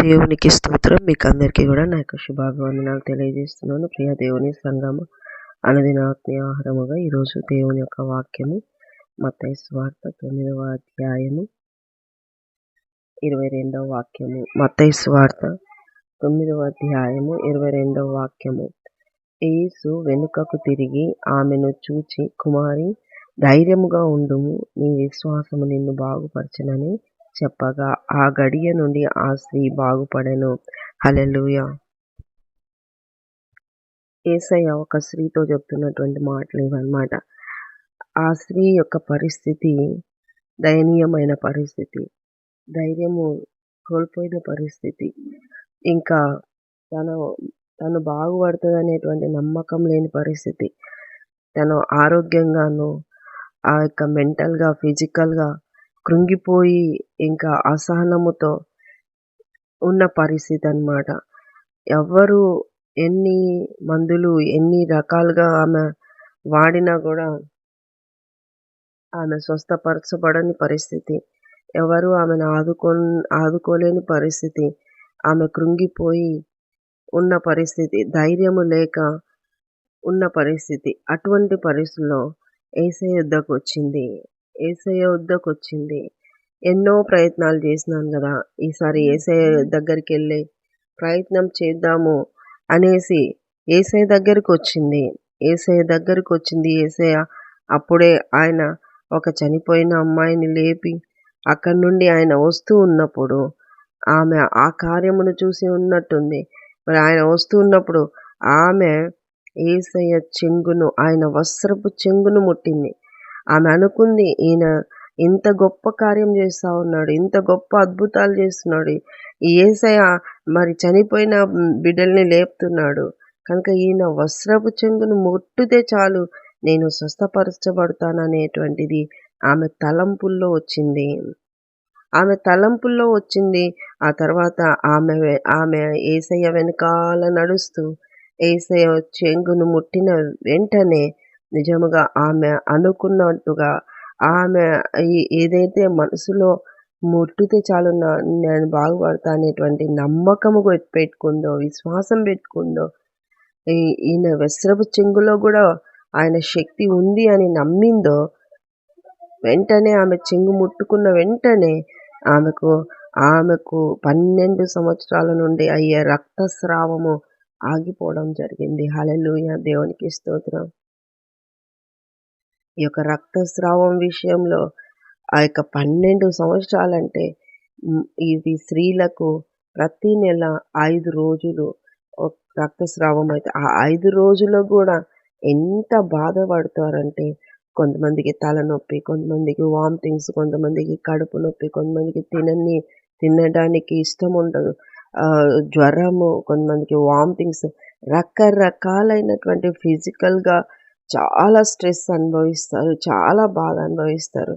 దేవునికి స్తోత్రం. మీకు అందరికీ కూడా నా యొక్క శుభాభివందనాలు తెలియజేస్తున్నాను. ప్రియ దేవుని సంగమ అనుదిన ఆత్మీయ ఆహారముగా ఈరోజు దేవుని యొక్క వాక్యము మత్తయి స్వార్థ తొమ్మిదవ అధ్యాయము ఇరవై రెండవ వాక్యము. మత్తయి స్వార్థ తొమ్మిదవ అధ్యాయము ఇరవై రెండవ వాక్యము. యేసు వెనుకకు తిరిగి ఆమెను చూచి కుమారి ధైర్యముగా ఉండుము. నీ విశ్వాసము నిన్ను బాగుపరచనని చెప్పగా ఆ గడియ నుండి ఆ స్త్రీ బాగుపడెను. హలెలుయ ఏసయ్య ఒక స్త్రీతో చెప్తున్నటువంటి మాటలు ఇవన్నమాట. ఆ స్త్రీ యొక్క పరిస్థితి దయనీయమైన పరిస్థితి. ధైర్యము కోల్పోయిన పరిస్థితి. ఇంకా తను తను బాగుపడుతుంది అనేటువంటి నమ్మకం లేని పరిస్థితి. తను ఆరోగ్యంగాను ఆ యొక్క మెంటల్గా ఫిజికల్గా కృంగిపోయి ఇంకా అసహనముతో ఉన్న పరిస్థితి అన్నమాట ఎవ్వరు ఎన్ని మందులు ఎన్ని రకాలుగా ఆమె వాడినా కూడా ఆమె స్వస్థపరచబడని పరిస్థితి. ఎవరు ఆమెను ఆదుకో ఆదుకోలేని పరిస్థితి. ఆమె కృంగిపోయి ఉన్న పరిస్థితి ధైర్యము లేక ఉన్న పరిస్థితి. అటువంటి పరిస్థితుల్లో ఏసే యుద్ధకు వచ్చింది ఏసయ్య వద్దకు వచ్చింది ఎన్నో ప్రయత్నాలు చేసినాను కదా ఈసారి ఏసయ్య దగ్గరికి వెళ్ళి ప్రయత్నం చేద్దాము అనేసి ఏసయ్య దగ్గరికి వచ్చింది ఏసయ్య దగ్గరికి వచ్చింది ఏసయ్య అప్పుడే ఆయన ఒక చనిపోయిన అమ్మాయిని లేపి అక్కడి నుండి ఆయన వస్తూ ఉన్నప్పుడు ఆమె ఆ కార్యమును చూసి ఉన్నట్టుంది. మరి ఆయన వస్తూ ఉన్నప్పుడు ఆమె ఏసయ్య చెంగును ఆయన వస్త్రపు చెంగును ముట్టింది. ఆమె అనుకుంది ఈయన ఇంత గొప్ప కార్యం చేస్తూ ఉన్నాడు ఇంత గొప్ప అద్భుతాలు చేస్తున్నాడు. ఏసయ ఏసయ్య మరి చనిపోయిన బిడ్డల్ని లేపుతున్నాడు. కనుక ఈయన వస్త్రపు చెంగును ముట్టితే చాలు నేను స్వస్థపరచబడతాననేటువంటిది ఆమె తలంపుల్లో వచ్చింది. ఆమె తలంపుల్లో వచ్చింది. ఆ తర్వాత ఆమె ఆమె ఏసయ్య వెనకాల నడుస్తూ ఏసయ్య చెంగును ముట్టిన వెంటనే నిజముగా ఆమె అనుకున్నట్టుగా ఆమె ఏదైతే మనసులో ముట్టితే చాలు నేను బాగుపడతా అనేటువంటి నమ్మకము పెట్టుకుందో విశ్వాసం పెట్టుకుందో ఈయన వస్త్రపు చెంగులో కూడా ఆయన శక్తి ఉంది అని నమ్మిందో వెంటనే ఆమె చెంగు ముట్టుకున్న వెంటనే ఆమెకు ఆమెకు పన్నెండు సంవత్సరాల నుండి అయ్యే రక్తస్రావము ఆగిపోవడం జరిగింది. హలెలుయ దేవునికి స్తోత్రం. ఈ యొక్క రక్తస్రావం విషయంలో ఆ యొక్క పన్నెండు సంవత్సరాలంటే ఇది స్త్రీలకు ప్రతి నెల ఐదు రోజులు రక్తస్రావం అయితే ఆ ఐదు రోజుల్లో కూడా ఎంత బాధపడతారంటే కొంతమందికి తలనొప్పి కొంతమందికి వామిటింగ్స్ కొంతమందికి కడుపు నొప్పి కొంతమందికి తినని తినడానికి ఇష్టం ఉండదు. జ్వరము కొంతమందికి వామిటింగ్స్ రకరకాలైనటువంటి ఫిజికల్గా చాలా స్ట్రెస్ అనుభవిస్తారు చాలా బాధ అనుభవిస్తారు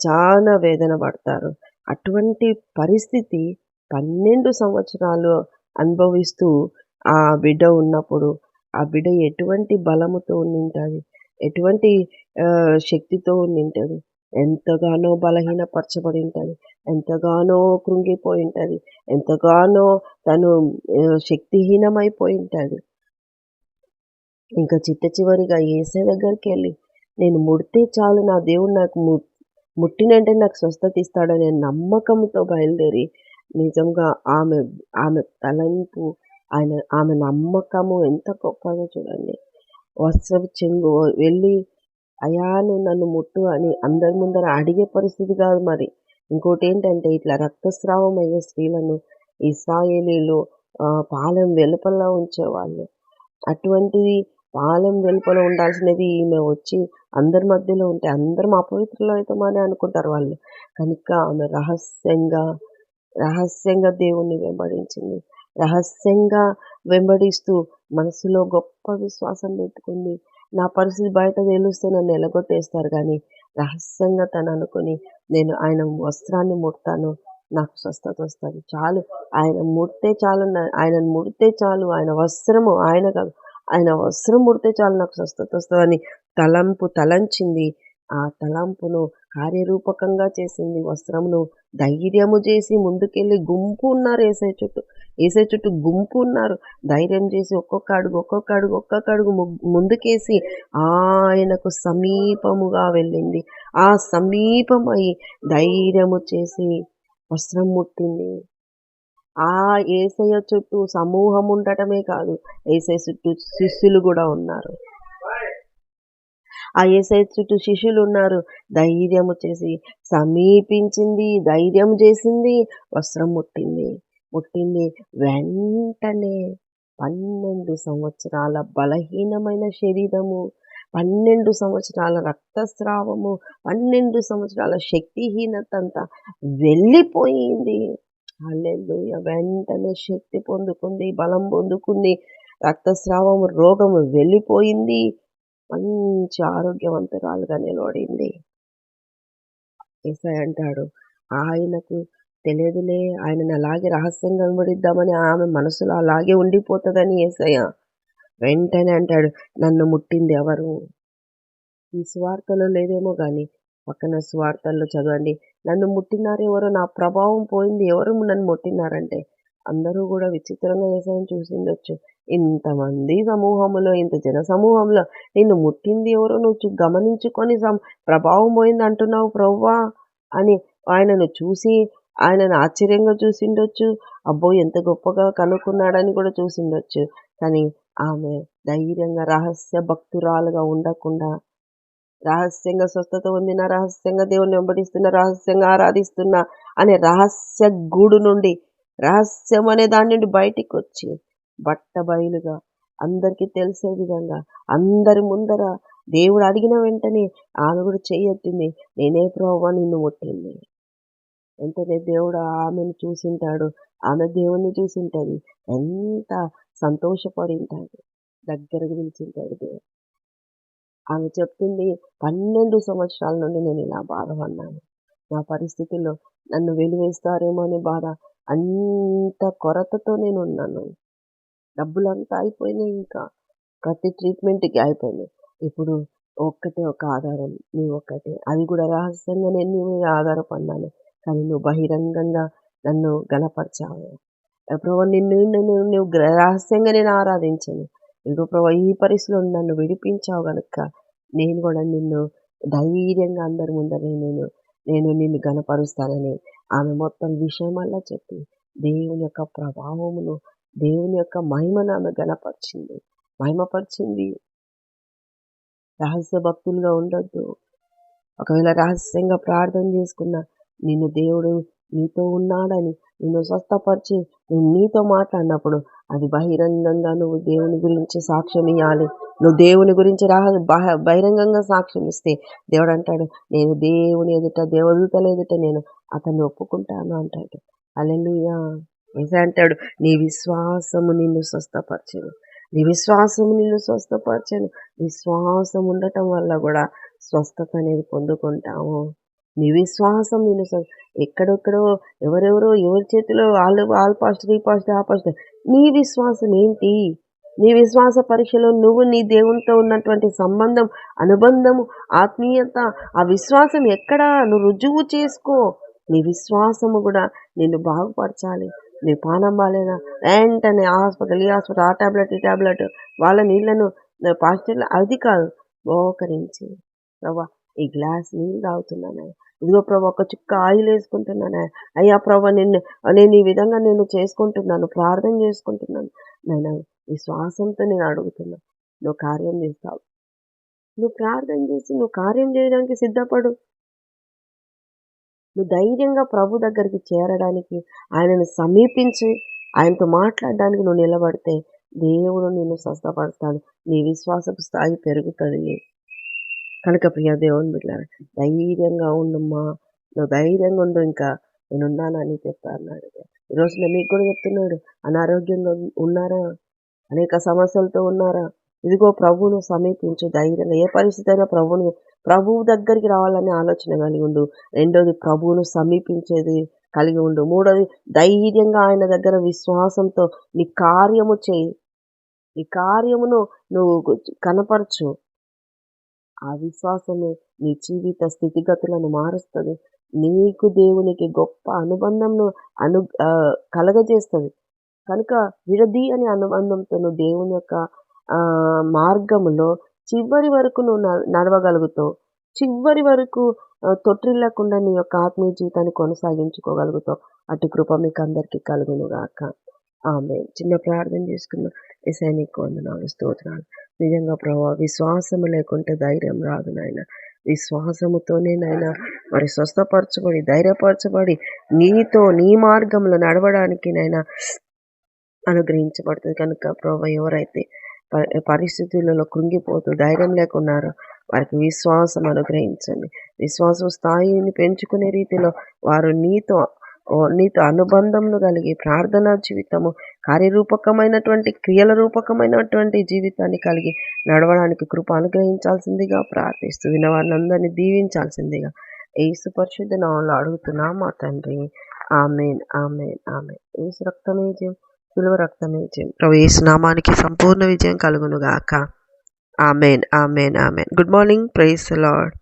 చాలా వేదన పడతారు. అటువంటి పరిస్థితి పన్నెండు సంవత్సరాలు అనుభవిస్తూ ఆ బిడ్డ ఉన్నప్పుడు ఆ బిడ్డ ఎటువంటి బలముతో ఉండింటుంది ఎటువంటి శక్తితో ఉండింటుంది ఎంతగానో బలహీనపరచబడి ఉంటుంది ఎంతగానో కృంగిపోయి ఉంటుంది ఎంతగానో తను శక్తిహీనమైపోయి ఉంటుంది ఇంకా చిట్ట చివరిగా ఏసే దగ్గరికి వెళ్ళి నేను ముడితే చాలు నా దేవుడు నాకు ము ముట్టినంటే నాకు స్వస్థత ఇస్తాడనే నమ్మకంతో బయలుదేరి నిజంగా ఆమె ఆమె తలంపు ఆయన ఆమె నమ్మకము ఎంత గొప్పగా చూడండి. వస్త్రపు చెంగు వెళ్ళి అయాను నన్ను ముట్టు అని అందరి ముందర అడిగే పరిస్థితి కాదు మరి. ఇంకోటి ఏంటంటే ఇట్లా రక్తస్రావం అయ్యే స్త్రీలను ఇస్రాయేలీలు పాలెం వెలుపల ఉంచేవాళ్ళు. అటువంటిది పాలెం వెలుపల ఉండాల్సినది ఈమె వచ్చి అందరి మధ్యలో ఉంటే అందరం అపవిత్రులు అవుతామని అనుకుంటారు వాళ్ళు. కనుక ఆమె రహస్యంగా రహస్యంగా దేవుణ్ణి వెంబడించింది. రహస్యంగా వెంబడిస్తూ మనసులో గొప్ప విశ్వాసం పెట్టుకుంది. నా పరిస్థితి బయట తెలుస్తే నన్ను ఎలగొట్టేస్తారు కానీ రహస్యంగా తను అనుకుని నేను ఆయన వస్త్రాన్ని ముడతాను. నాకు స్వస్థత వస్తుంది. చాలు. ఆయన ముడితే చాలు. ఆయనను ముడితే చాలు. ఆయన వస్త్రము ఆయన కాదు. ఆయన వస్త్రం ముడితే చాలు నాకు స్వస్థత వస్తుందని తలంపు తలంచింది. ఆ తలంపును కార్యరూపకంగా చేసింది వస్త్రమును ధైర్యము చేసి ముందుకెళ్ళి గుంపు ఉన్నారు ఏసై చుట్టూ. ఏసై చుట్టూ గుంపు ఉన్నారు. ధైర్యం చేసి ఒక్కొక్క అడుగు ఒక్కొక్క అడుగు ఒక్కొక్క అడుగు ముందుకేసి ఆయనకు సమీపముగా వెళ్ళింది. ఆ సమీపమై ధైర్యము చేసి వస్త్రం ముట్టింది. ఆ ఏసయ్య చుట్టూ సమూహం ఉండటమే కాదు ఏసై చుట్టూ శిష్యులు కూడా ఉన్నారు. ఆ ఏసై చుట్టూ శిష్యులు ఉన్నారు ధైర్యము చేసి సమీపించింది ధైర్యం చేసింది వస్త్రం ముట్టింది. ముట్టింది వెంటనే పన్నెండు సంవత్సరాల బలహీనమైన శరీరము పన్నెండు సంవత్సరాల రక్తస్రావము పన్నెండు సంవత్సరాల శక్తిహీనత అంతా వెళ్ళిపోయింది. అల్లెలుయ వెంటనే శక్తి పొందుకుంది బలం పొందుకుంది. రక్తస్రావం రోగం వెళ్ళిపోయింది. మంచి ఆరోగ్యవంతురాలుగా నిలబడింది. ఏసై అంటాడు ఆయనకు తెలియదులే ఆయనను అలాగే రహస్యంగా వెంబడిద్దామని ఆమె మనసులో అలాగే ఉండిపోతుందని ఏసయ్య వెంటనే అంటాడు నన్ను ముట్టింది ఎవరు? ఈ స్వార్థలో లేదేమో కానీ పక్కన స్వార్థల్లో చదవండి. నన్ను ముట్టినారు ఎవరో? నా ప్రభావం పోయింది ఎవరు నన్ను ముట్టినారంటే? అందరూ కూడా విచిత్రంగా వేసాయని చూసిండొచ్చు. ఇంతమంది సమూహంలో ఇంత జన సమూహంలో నిన్ను ముట్టింది ఎవరో? నువ్వు గమనించుకొని ప్రభావం పోయింది అంటున్నావు ప్రవ్వా అని ఆయనను చూసి ఆయనను ఆశ్చర్యంగా చూసిండొచ్చు. అబ్బో ఎంత గొప్పగా కనుక్కున్నాడని కూడా చూసిండొచ్చు. కానీ ఆమె ధైర్యంగా రహస్య భక్తురాలుగా ఉండకుండా రహస్యంగా స్వస్థత పొందిన రహస్యంగా దేవుని వెంబడిస్తున్న రహస్యంగా ఆరాధిస్తున్న అనే రహస్య గూడు నుండి రహస్యం అనే దాని నుండి బయటికి వచ్చి బట్ట బయలుగా అందరికీ తెలిసే విధంగా అందరి ముందర దేవుడు అడిగిన వెంటనే ఆమె కూడా చేయొట్టింది నేనే ప్రభావ నిన్ను ముట్టింది. వెంటనే దేవుడు ఆమెను చూసింటాడు ఆమె దేవుణ్ణి చూసింటది ఎంత సంతోషపడింటాడు దగ్గరకు పిలిచింటాడు దేవుడు. ఆమె చెప్తుంది పన్నెండు సంవత్సరాల నుండి నేను ఇలా బాధపడ్డాను. నా పరిస్థితుల్లో నన్ను వెలివేస్తారేమో అనే బాధ అంత కొరతతో నేను ఉన్నాను డబ్బులంతా అయిపోయినాయి ఇంకా. ప్రతి ట్రీట్మెంట్కి అయిపోయినాయి ఇప్పుడు ఒక్కటే ఒక ఆధారం నీ ఒక్కటే. అది కూడా రహస్యంగా నేను నీ మీద ఆధారపడ్డాను. కానీ నువ్వు బహిరంగంగా నన్ను గణపరిచావు. ప్రభు నిన్ను నేను నువ్వు రహస్యంగా నేను ఆరాధించాను. ఇదిగో ప్రభా? ఈ పరిస్థితిలో నన్ను విడిపించావు కనుక నేను కూడా నిన్ను ధైర్యంగా అందరి ముందర నేను నేను నిన్ను గనపరుస్తానని ఆమె మొత్తం విషయమల్లా చెప్పి దేవుని యొక్క ప్రభావమును దేవుని యొక్క మహిమను ఆమె గనపరిచింది మహిమపరిచింది. రహస్య భక్తులుగా ఉండొద్దు. ఒకవేళ రహస్యంగా ప్రార్థన చేసుకున్న నిన్ను దేవుడు నీతో ఉన్నాడని నిన్ను స్వస్థపరిచి నేను నీతో మాట్లాడినప్పుడు అది బహిరంగంగా నువ్వు దేవుని గురించి సాక్ష్యం ఇవ్వాలి నువ్వు దేవుని గురించి రహ బహిరంగంగా సాక్ష్యం ఇస్తే దేవుడు అంటాడు నేను దేవుని ఎదుట దేవదూతల ఎదుట నేను అతన్ని ఒప్పుకుంటాను అంటాడు. అలెలుయా ఏసే అంటాడు నీ విశ్వాసము నిన్ను స్వస్థపరచను. నీ విశ్వాసము నిన్ను స్వస్థపరచను. విశ్వాసం ఉండటం వల్ల కూడా స్వస్థత అనేది పొందుకుంటాము. నీ విశ్వాసం నిన్ను ఎక్కడెక్కడో ఎవరెవరో ఎవరి చేతిలో వాళ్ళు వాళ్ళు పాస్ట్ ఈ పాస్ట్ ఆ పాస్ట్ నీ విశ్వాసం ఏంటి? నీ విశ్వాస పరీక్షలో నువ్వు నీ దేవునితో ఉన్నటువంటి సంబంధం అనుబంధము ఆత్మీయత ఆ విశ్వాసం ఎక్కడ? నువ్వు రుజువు చేసుకో. నీ విశ్వాసము కూడా నిన్ను బాగుపరచాలి. నీ పానం బాగాలేదా వెంటనే హాస్పిటల్ ఈ హాస్పిటల్ ఆ ట్యాబ్లెట్ ఈ ట్యాబ్లెట్ వాళ్ళ నీళ్ళను పాస్టర్లు అది కాదు. మోకరించి ప్రభా ఈ గ్లాస్ నీళ్ళు తాగుతున్నాను. ఇదిగో ప్రభు ఒక చుక్క ఆయిల్ వేసుకుంటున్నాను. అయ్యా ప్రభు నిన్ను నేను ఈ విధంగా నేను చేసుకుంటున్నాను ప్రార్థన చేసుకుంటున్నాను. నేను విశ్వాసంతో నేను అడుగుతున్నా. నువ్వు కార్యం చేస్తావు. నువ్వు ప్రార్థన చేసి నువ్వు కార్యం చేయడానికి సిద్ధపడు. నువ్వు ధైర్యంగా ప్రభు దగ్గరికి చేరడానికి ఆయనను సమీపించి ఆయనతో మాట్లాడడానికి నువ్వు నిలబడితే దేవుడు నిన్ను స్వస్థపడతాడు నీ విశ్వాసపు స్థాయి పెరుగుతుంది. కనుక ప్రియ దేవుని బిడ్డారు ధైర్యంగా ఉండమ్మా. నువ్వు ధైర్యంగా ఉండు ఇంకా. నేనున్నానని చెప్తాన్నాడు ఈరోజు నేను మీకు కూడా చెప్తున్నాడు అనారోగ్యంగా ఉన్నారా? అనేక సమస్యలతో ఉన్నారా? ఇదిగో ప్రభువును సమీపించు ధైర్యంగా ఏ పరిస్థితి అయినా ప్రభువును ప్రభువు దగ్గరికి రావాలనే ఆలోచన కలిగి ఉండు. రెండోది ప్రభువును సమీపించేది కలిగి ఉండు. మూడోది ధైర్యంగా ఆయన దగ్గర విశ్వాసంతో నీ కార్యము చేయి. నీ కార్యమును నువ్వు కనపరచు. ఆ విశ్వాసమే నీ జీవిత స్థితిగతులను మారుస్తుంది. నీకు దేవునికి గొప్ప అనుబంధంను అను కలగజేస్తుంది. కనుక విడదీ అని అనుబంధంతో నువ్వు దేవుని యొక్క మార్గంలో చివరి వరకు నువ్వు నడవగలుగుతావు. చివరి వరకు తొట్టిల్లకుండా నీ యొక్క ఆత్మీయ జీవితాన్ని కొనసాగించుకోగలుగుతావు. అటు కృప మీకు అందరికీ కలుగును గాక ఆమె చిన్న ప్రార్థన చేసుకున్న ఎసై వందనాలు స్తోత్రాలు. నిజంగా ప్రభావ విశ్వాసము లేకుంటే ధైర్యం రాదు నాయన. విశ్వాసముతోనే నాయన మరి స్వస్థపరచబడి ధైర్యపరచబడి నీతో నీ మార్గంలో నడవడానికి నైనా అనుగ్రహించబడుతుంది. కనుక ప్రభావ ఎవరైతే పరిస్థితులలో కృంగిపోతూ ధైర్యం లేకున్నారో వారికి విశ్వాసం అనుగ్రహించండి. విశ్వాసం స్థాయిని పెంచుకునే రీతిలో వారు నీతో నీతో అనుబంధంను కలిగి ప్రార్థనా జీవితము కార్యరూపకమైనటువంటి క్రియల రూపకమైనటువంటి జీవితాన్ని కలిగి నడవడానికి కృప అనుగ్రహించాల్సిందిగా ప్రార్థిస్తూ వినవారిని దీవించాల్సిందిగా ఏసు పరిశుద్ధ నామంలో అడుగుతున్నా మా తండ్రి. Amen amen amen. ఏసు రక్తమే జయం సులువ రక్తమే జయం. ప్రభు ఏసు నామానికి సంపూర్ణ విజయం కలుగును గాక amen amen amen. Good morning praise Lord